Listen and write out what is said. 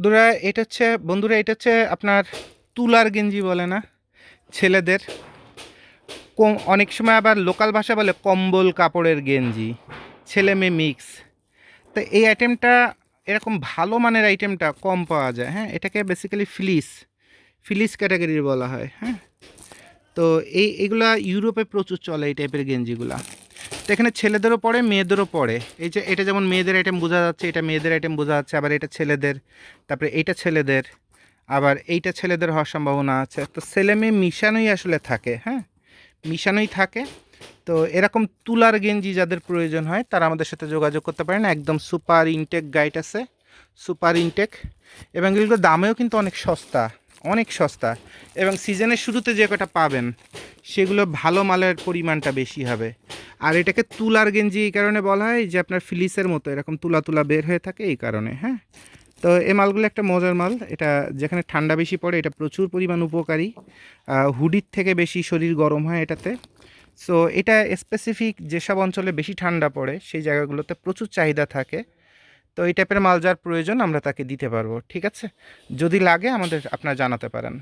বন্ধুরা, এটা হচ্ছে, বন্ধুরা, এটা হচ্ছে আপনার তুলার গেঞ্জি বলে না, ছেলেদের। কম, অনেক সময় আবার লোকাল ভাষা বলে কম্বল কাপড়ের গেঞ্জি, ছেলে মেয়ে মিক্স তো এই আইটেমটা এরকম ভালো মানের আইটেমটা কম পাওয়া যায় হ্যাঁ? এটাকে বেসিক্যালি ফিলিস ফিলিস ক্যাটাগরির বলা হয় হ্যাঁ? তো এই, এগুলা ইউরোপে প্রচুর চলে এই টাইপের গেঞ্জিগুলা। তো এখানে ছেলেদেরও পড়ে, মেয়েদেরও পড়ে। এই যে এটা যেমন মেয়েদের আইটেম বোঝা যাচ্ছে, এটা মেয়েদের আইটেম বোঝা যাচ্ছে, আবার এটা ছেলেদের, তারপরে এইটা ছেলেদের, আবার এইটা ছেলেদের হওয়ার সম্ভাবনা আছে। তো ছেলে মেয়ে মিশানোই আসলে থাকে হ্যাঁ? মিশানোই থাকে। তো এরকম তুলার গেঞ্জি যাদের প্রয়োজন হয়, তারা আমাদের সাথে যোগাযোগ করতে পারেন। একদম সুপার ইনটেক গাইড আছে, সুপার ইনটেক। এবং এগুলোর দামেও কিন্তু অনেক সস্তা অনেক সস্তা। এবং সিজনের শুরুতে যে কটা পাবেন, সেগুলো ভালো মালের পরিমাণটা বেশি হবে। আর এটাকে তুলার গেঞ্জি এই কারণে বলা হয় যে আপনার ফিলিসের মতো এরকম তুলা তুলা বের হয়ে থাকে এই কারণে হ্যাঁ? তো এই মালগুলো একটা মজার মাল। এটা যেখানে ঠান্ডা বেশি পড়ে, এটা প্রচুর পরিমাণ উপকারী। হুডির থেকে বেশি শরীর গরম হয় এটাতে। সো এটা স্পেসিফিক যেসব অঞ্চলে বেশি ঠান্ডা পড়ে, সেই জায়গাগুলোতে প্রচুর চাহিদা থাকে। তো এই টাইপের মাল যার প্রয়োজন, আমরা তাকে দিতে পারব, ঠিক আছে? যদি লাগে আমাদের, আপনারা জানাতে পারেন।